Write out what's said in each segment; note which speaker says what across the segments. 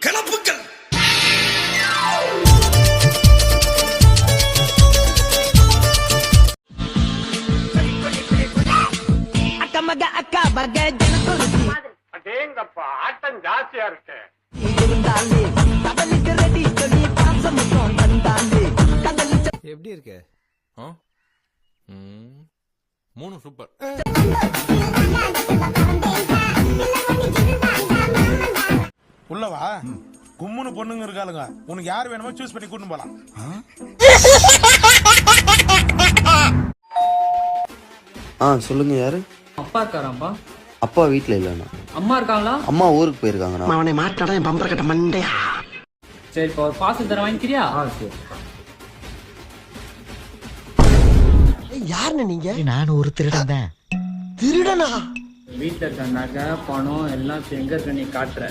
Speaker 1: கிளப்புக்கள்
Speaker 2: அக்க ஜனத்தொழுதி
Speaker 3: அடேங்கப்பா ஆட்டம் ஜாஸ்தியா இருக்கு.
Speaker 4: எப்படி இருக்கு? மூணு சூப்பர்
Speaker 5: உள்ளவா கும்முன்னு பொண்ணுங்க இருக்காளுங்க. உனக்கு யார் வேணுமோ சூஸ் பண்ணி கூட்டிட்டு போலாம்.
Speaker 6: ஆ சொல்லுங்க யாரு?
Speaker 7: அப்பா இருக்காராப்பா
Speaker 6: அப்பா வீட்ல இல்லைண்ணா.
Speaker 7: அம்மா இருக்காங்களா?
Speaker 6: அம்மா ஊருக்கு போயிருக்காங்கண்ணா.
Speaker 1: அவனை மாட்டாடா என் பம்பர கட்ட மண்டையா?
Speaker 7: சரி இப்போ ஒரு பார்சல் தர வாங்கிக்கிறியா?
Speaker 1: யாருன்னு நீங்க? நான் ஒரு திருடன் தான். திருடனா?
Speaker 7: வீட்டில் இருக்க நகை பணம் எல்லாம் எங்க இருக்க நீ காட்டுற?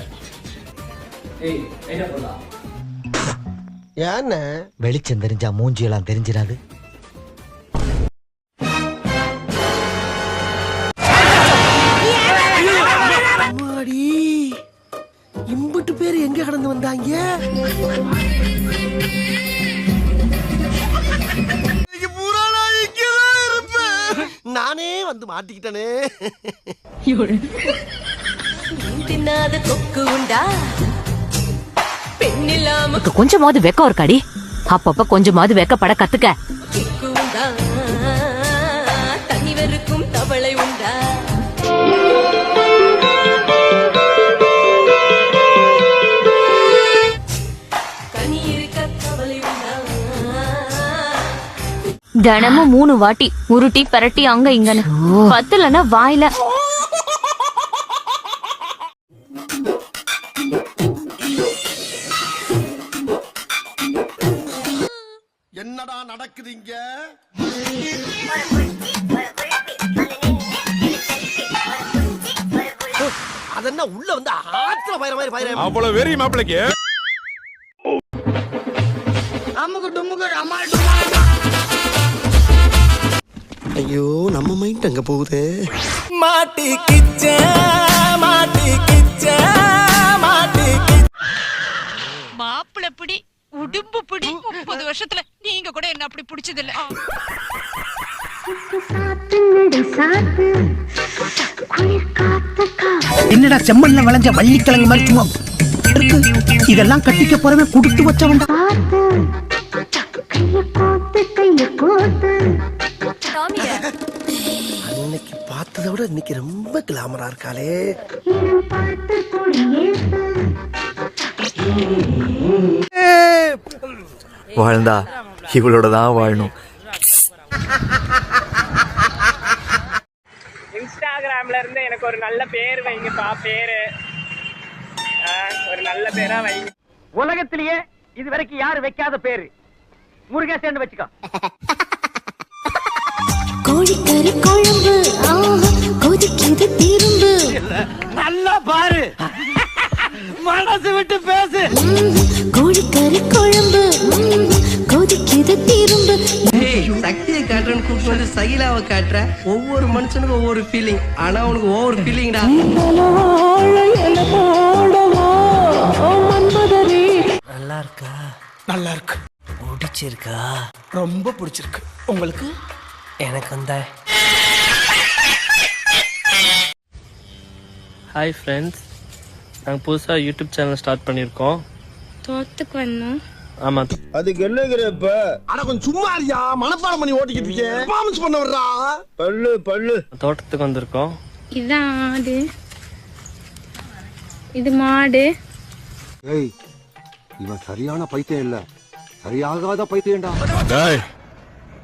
Speaker 1: ஏன்னு? வெளிச்சம் தெரிஞ்சா மூஞ்சி எல்லாம் தெரிஞ்சிடாது இம்புட்டு பேர் எங்க கடந்து வந்தாங்க? நானே வந்து மாட்டிக்கிட்டனே.
Speaker 8: தின்னாத கொக்கு உண்டா?
Speaker 9: உனக்கு கொஞ்சமாவது வெக்கம் இருக்காடி. அப்பப்ப கொஞ்சமாவது வெக்கப்பட கத்துக்க.
Speaker 8: தவளை உண்டா?
Speaker 9: தினமும் மூணு வாட்டி உருட்டி பரட்டி அங்க இங்கன்னு. பத்தலன்னா வாயில
Speaker 1: அதென்ன உள்ள வந்து ஆத்துல பயிர மாதிரி பயிர.
Speaker 5: அவ்வளவு வெறி மாப்பிளைக்கு.
Speaker 1: ஐயோ நம்ம மைண்ட் அங்க போகுது?
Speaker 8: மாப்பிள்ள பிடி. உடும்பு பிடி. முப்பது வருஷத்துல நீங்க கூட என்ன அப்படி பிடிச்சது இல்ல
Speaker 1: என்னடா செம்மண்ல விளைஞ்ச வள்ளிக்கிழங்கு மாதிரி சும்மா இருக்கு? இதெல்லாம் கட்டிக்க போறவன் குடுத்து வச்சவன்டா. அன்னைக்கு பார்த்ததை விட இன்னைக்கு ரொம்ப கிளாமரா இருக்காளே.
Speaker 6: வாழ்ந்தா இவளோட தான் வாழணும்.
Speaker 3: இன்ஸ்டாகிராம்ல இருந்து எனக்கு ஒரு நல்ல பேர் வைங்கப்பா பேரு. ஒரு நல்ல பேரா வைங்க. உலகத்திலேயே இது வரைக்கும் யாரு வைக்காத பேரு? முருகேசன் வச்சுக்கோ.
Speaker 8: கோழிக்கறி குழம்பு ஆஹா கொதிக்குது திரும்பு
Speaker 3: நல்லா பாரு. மனசு விட்டு பேசு.
Speaker 8: கோழிக்கறி குழம்பு கொதிக்குது திரும்பு
Speaker 1: சக்தியை காட்டுறேன்னு கூப்பிட்டு வந்து சகிலாவை காட்டுற ஒவ்வொரு மனுஷனுக்கும் ஒவ்வொரு ஃபீலிங் ஆனா உனக்கு ஒவ்வொரு ஃபீலிங்டா நல்லா இருக்கா? நல்லா இருக்கு. பிடிச்சிருக்கா ரொம்ப பிடிச்சிருக்கு. உங்களுக்கு? எனக்கு அந்த
Speaker 3: ஹாய் ஃப்ரெண்ட்ஸ் நாங்கள் புதுசாக யூடியூப் சேனல் ஸ்டார்ட் பண்ணியிருக்கோம்.
Speaker 8: தோத்துக்கு வரணும்
Speaker 3: ஆமா.
Speaker 1: ஆனா கொஞ்சம் சும்மா இருக்கியா மனப்பாடம் பண்ணி ஓட்டிக்கிட்டு இருக்கேன். பெர்ஃபார்மன்ஸ் பண்ண வர்றா.
Speaker 3: தோட்டத்துக்கு வந்திருக்கோம்.
Speaker 8: இதான் ஆடு. இது மாடு.
Speaker 10: ஏய் இவன் சரியான பைத்தியம் இல்ல. சரியாகாத பைத்தியம்டா.
Speaker 4: டேய்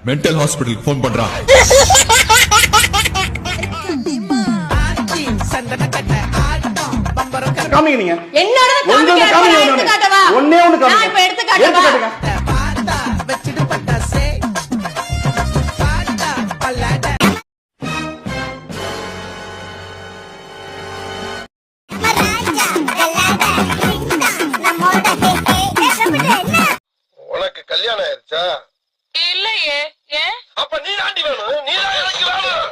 Speaker 4: மென்டல் ஹாஸ்பிடலுக்கு ஃபோன் பண்றான்
Speaker 3: காமிங்க நீங்க.
Speaker 8: என்னோட காட்டவா
Speaker 3: ஒண்ணே ஒண்ணு
Speaker 8: நான் இப்ப எடுத்து காட்டவா
Speaker 5: உனக்கு கல்யாணம் ஆயிருச்சா?
Speaker 8: இல்லையே. ஏன்?
Speaker 5: அப்ப நீ தாண்டி வேணும். நீ தான் எனக்கு வேணும்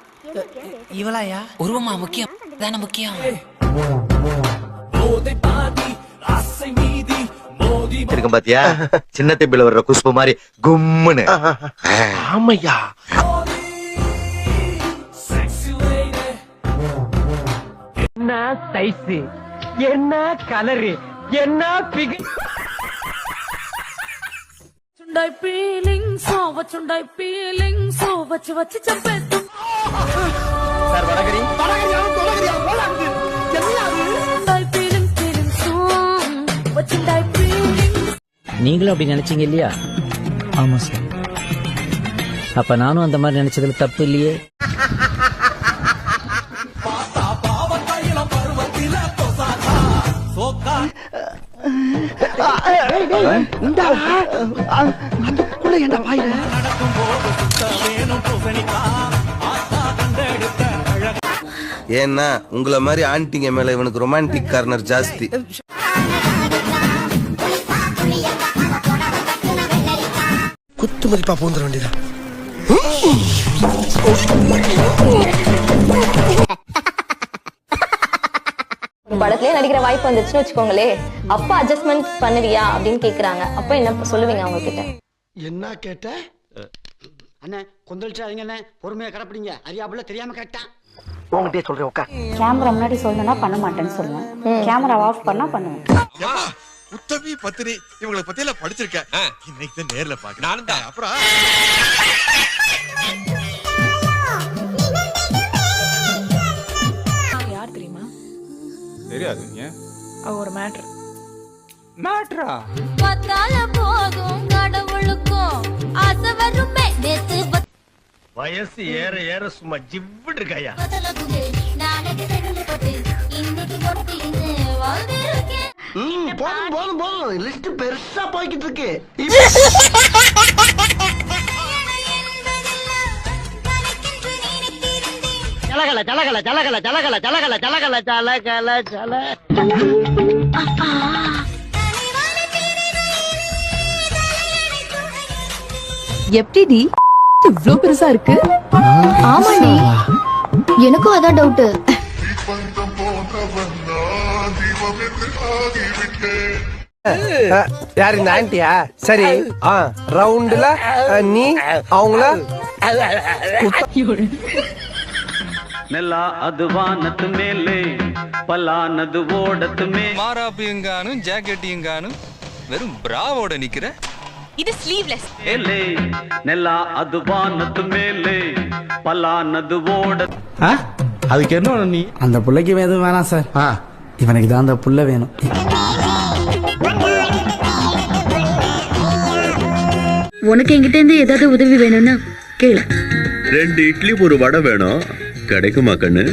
Speaker 11: இவளாயா
Speaker 12: உருவமா முக்கியம் தானே முக்கியம்
Speaker 13: இருக்கும் பாத்தியா சின்ன தம்பில வர்ற குஷ்பு மாதிரி கும்முன்னு
Speaker 14: ஆமையா
Speaker 15: என்ன சைஸ் என்ன கலரு என்ன பிகு
Speaker 8: చుండై పీలింగ్ సోవ చుండై పీలింగ్ సోవ వచ్చి వచ్చి చంపేస్తు
Speaker 12: நீங்களும் அப்படி நினைச்சீங்க இல்லையா ஆமா சார் அப்ப நானும் அந்த மாதிரி நினைச்சதுல தப்பு இல்லையே நடக்கும் போது சுத்த வேணும் பூசணிக்கா
Speaker 13: ஏன்னா உங்கள மாதிரி ஆன்ட்டிங்க மேல இவனுக்கு ரொமான்டிக் கார்னர் ஜாஸ்தி.
Speaker 11: குத்து மதிப்பா பூந்துட வேண்டியதா
Speaker 16: படத்துலயே நடிக்கிற வாய்ப்பு வந்துச்சுன்னு வச்சுக்கோங்களே அப்ப அட்ஜஸ்ட்மெண்ட் பண்ணுவியா அப்படின்னு கேக்குறாங்க. அப்ப என்ன சொல்லுவீங்க அவங்க கிட்ட
Speaker 14: என்ன கேட்ட?
Speaker 12: அண்ணே கொந்தளிச்சாதீங்க அண்ணே. பொறுமையா கடப்பிடிங்க. அறியாப்புல தெரியாம கேட்டான்.
Speaker 14: உங்ககிட்டயே சொல்றேன் உட்கார்.
Speaker 16: கேமரா முன்னாடி சொல்லணும்னா பண்ண மாட்டேன்னு சொல்லுவேன். கேமரா ஆஃப் பண்ணா பண்ணுவேன்.
Speaker 17: உத்தமி பத்திரி இவங்களை பத்தி எல்லாம் படிச்சிருக்கேன். இன்னைக்கு தான் நேர்ல பாக்க நானும் தான். அப்புறம்
Speaker 8: யார் தெரியுமா?
Speaker 17: தெரியாது ஏன்?
Speaker 8: ஒரு மேட்ரு
Speaker 15: மேட்ரா
Speaker 8: பத்தால போதும் கடவுளுக்கும். ஆசை வருமே நேத்து
Speaker 15: வயசு ஏற ஏற சும்மா ஜிவ்விட்டு இருக்காயா?
Speaker 11: போதும் போதும் போதும். லிஸ்ட் பெருசா போய்கிட்டு இருக்கு.
Speaker 15: ஜலகல ஜலகல ஜலகல ஜலகல ஜலகல ஜலகல ஜலகல ஜல.
Speaker 16: எப்படிடி இவ்ளோ பெருசா இருக்கு? ஆமாடி எனக்கும் அதான் டவுட்
Speaker 11: யார் இந்த ஆன்ட்டியா சரி ஆ ரவுண்டுல நீ அவங்கள?
Speaker 15: நெல்லா அது வானத்து மேலே பல்லானது ஓடத்து மே
Speaker 17: மாறாப்பையும் காணும் ஜாக்கெட்டையும் காணும் வெறும் பிராவோட நிக்கிற
Speaker 8: இது ஸ்லீவ்லெஸ்
Speaker 15: மேலே நெல்லா அது வானத்து மேலே பல்லானது ஓட
Speaker 18: அதுக்கு என்ன நீ?
Speaker 12: அந்த புள்ளைக்கு எதுவும் வேணாம் சார். இவனுக்கு தான் அந்த புள்ள வேணும்.
Speaker 16: உனக்கு என்கிட்ட இருந்து ஏதாவது உதவி வேணும்னா கேளு.
Speaker 13: ரெண்டு இட்லி ஒரு வடை வேணும். கிடைக்குமா கண்ணு?